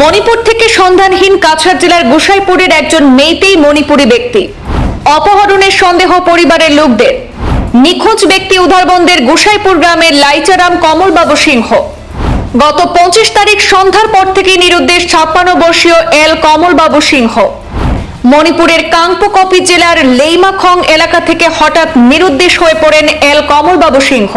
মণিপুর থেকে সন্ধানহীন কাছাড় জেলার গোসাইপুরের একজন মেয়েতেই মণিপুরী ব্যক্তি। অপহরণের সন্দেহ পরিবারের লোকদের। নিখোঁজ ব্যক্তি উধারবন্দের গোসাইপুর গ্রামের লাইচারাম কমলবাবু সিংহ। গত পঁচিশ তারিখ সন্ধ্যার পর থেকে নিরুদ্দেশ ছাপ্পান্ন বর্ষীয় এল কমলবাবু সিংহ। মণিপুরের কাংপোকপি জেলার লেইমাখং এলাকা থেকে হঠাৎ নিরুদ্দেশ হয়ে পড়েন এল কমলবাবু সিংহ।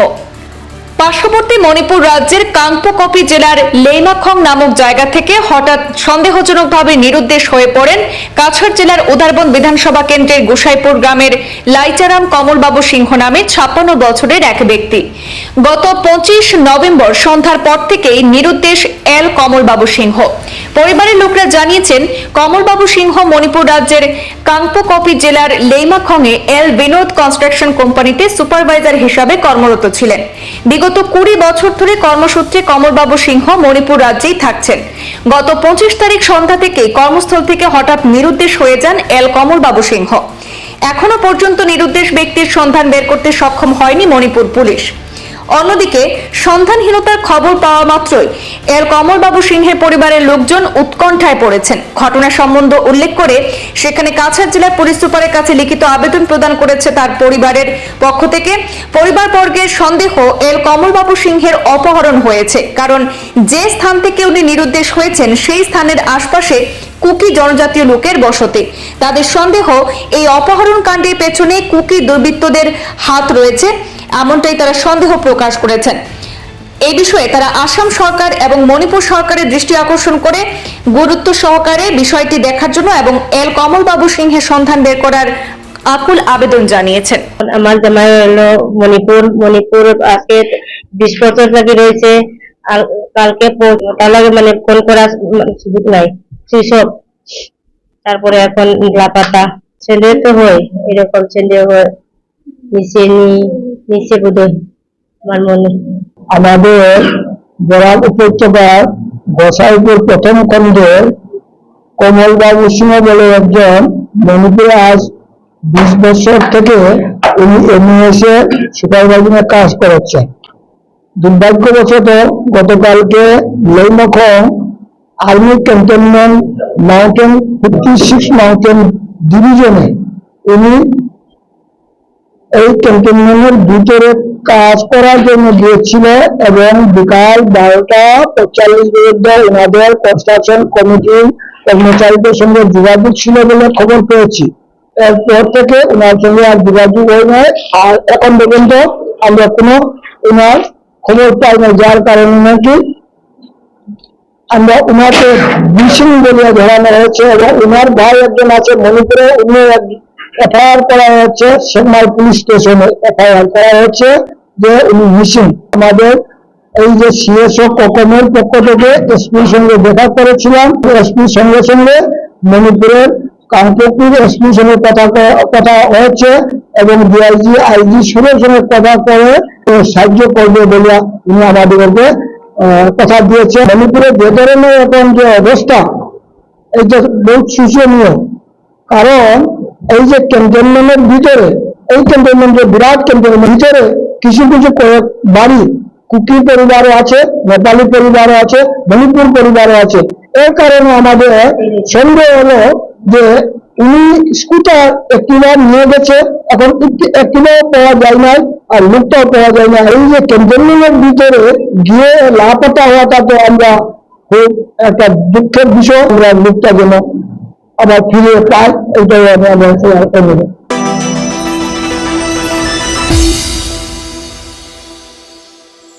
পার্শ্ববর্তী মণিপুর রাজ্যের কাংপোকপি জেলার লেইমাখং নামক জায়গা থেকে হঠাৎ সন্দেহজনকভাবে নিরুদ্দেশ হয়ে পড়েন কাছাড় জেলার উদারবন বিধানসভা কেন্দ্রের গোসাইপুর গ্রামের লাইচারাম কমলবাবু সিংহ নামে ছাপ্পান্ন বছরের এক ব্যক্তি। গত পঁচিশ নভেম্বর সন্ধ্যার পর থেকেই নিরুদ্দেশ এল কমলবাবু সিংহ। পরিবারের লোকরা জানিয়েছেন, কমলবাবু সিংহ মণিপুর রাজ্যের কাংপোকপি জেলার লেইমাখংয়ে এল বিনোদ কনস্ট্রাকশন কোম্পানিতে সুপারভাইজার হিসাবে কর্মরত ছিলেন। বিগত কুড়ি বছর ধরে কর্মসূত্রে কমলবাবু সিংহ মণিপুর রাজ্যেই থাকছেন। গত পঁচিশ তারিখ সন্ধ্যা থেকে কর্মস্থল থেকে হঠাৎ নিরুদ্দেশ হয়ে যান এল কমলবাবু সিংহ। এখনও পর্যন্ত নিরুদ্দেশ ব্যক্তির সন্ধান বের করতে সক্ষম হয়নি মণিপুর পুলিশ। অন্যদিকে সন্ধানহীনতার খবর পাওয়া মাত্রই এর কমলবাবু সিংহের পরিবারের লোকজন উৎকণ্ঠায় পড়েছেন। ঘটনা সম্বন্ধ উল্লেখ করে সেখানে কাছাড় জেলার পুলিশ সুপারের কাছে লিখিত আবেদন প্রদান করেছে তার পরিবারের পক্ষ থেকে। পরিবারবর্গের সন্দেহ এল কমলবাবু সিংহের অপহরণ হয়েছে, কারণ যে স্থান থেকে উনি নিরুদ্দেশ হয়েছেন সেই স্থানের আশপাশে কুকি জনজাতীয় লোকের বসতি। তাদের সন্দেহ এই অপহরণ কাণ্ডের পেছনে কুকি দুর্বৃত্তদের হাত রয়েছে। এমনটাই তারা সন্দেহ প্রকাশ করেছেন। এই বিষয়ে তারা আসাম সরকার এবং মণিপুর সরকারের দৃষ্টি আকর্ষণ করে গুরুত্ব সহকারে বিষয়টি দেখার জন্য এবং এল কমলবাবু সিংহের সন্ধান বের করার আকুল আবেদন জানিয়েছেন। আমার জামাই হলো মণিপুর মণিপুর আজকে বিশ বছর থেকে রয়েছে। আর কালকে মানে ফোন করার সুযোগ নাই সেসব তারপরে এখন লাপাতা। ছেলে তো হয়, এরকম ছেলে হয় নিচে নি। নিচে বোধহয়, আমার মনে। আমাদের বরাক উপত্যকার গোসাইপুর প্রথম খণ্ডের কমলবাবু সিংহ বলে একজন মণিপুরে আজ বিশ বছর থেকে উনি এমএসএ সুপারভাইজিংয়ের কাজ করাচ্ছেন। দুর্ভাগ্যবশত গতকালকে Leimakhong army cantonment mountain fifty six mountain ডিভিশনে উনি এই ক্যান্টনমেন্টের ভিতরে কাজ করার জন্য গিয়েছিল এবং বিকাল বারোটা পঁয়তাল্লিশ বিরুদ্ধে ওনাদের কনস্ট্রাকশন কমিটির কর্মচারীদের সঙ্গে যোগাযোগ ছিল বলে খবর পেয়েছি। এরপর থেকে ওনার সঙ্গে আর যোগাযোগ হয় নাই। আর এখন পর্যন্ত আমরা কোনো ওনার খবর পাই না যার কারণে নাকি আমরা ওনাকে মিসিং বলে ধরানো হয়েছে এবং ওনার ভাই একজন আছে মণিপুরে উনি এফআইআর করা হয়েছে সেনমাই পুলিশ স্টেশনে এফআইআর করা হয়েছে যে উনি মিসিং। আমাদের এই যে সিএসও ককমের পক্ষ থেকে এসপির সঙ্গে দেখা করেছিলাম। এসপির সঙ্গে সঙ্গে মণিপুরের কাঙ্কপুর এসপির সঙ্গে কথা কথা হয়েছে এবং ডিআইজি, আইজি সঙ্গে সঙ্গে কথা করে সাহায্য করবে বলে উনি আমাদেরকে কথা দিয়েছে মণিপুরের যে ধরনের এখন যে অবস্থা এটা বহুত শোচনীয় কারণ এই যে ক্যান্টনমেন্টের ভিতরে, এই ক্যান্টনমেন্টের বিরাট ক্যান্টনমেন্টের ভিতরে কিছু কিছু কয়েক বাড়ি কুকি পরিবারও আছে, নেপালি পরিবারও আছে, মণিপুর পরিবারও আছে। এর কারণে আমাদের সন্দেহ হলো যে উনি স্কুটার একটিবার নিয়ে গেছে, এখন একটি- একটিবারও পাওয়া যায় না আর লোকটাও পাওয়া যায় না এই যে ক্যান্টনমেন্টের ভিতরে গিয়ে লাপতা হওয়াটা তো আমরা খুব একটা দুঃখের বিষয়। আমরা লোকটা যেন আবার ফিরে পাই এটাই আমি আমার অনুরোধ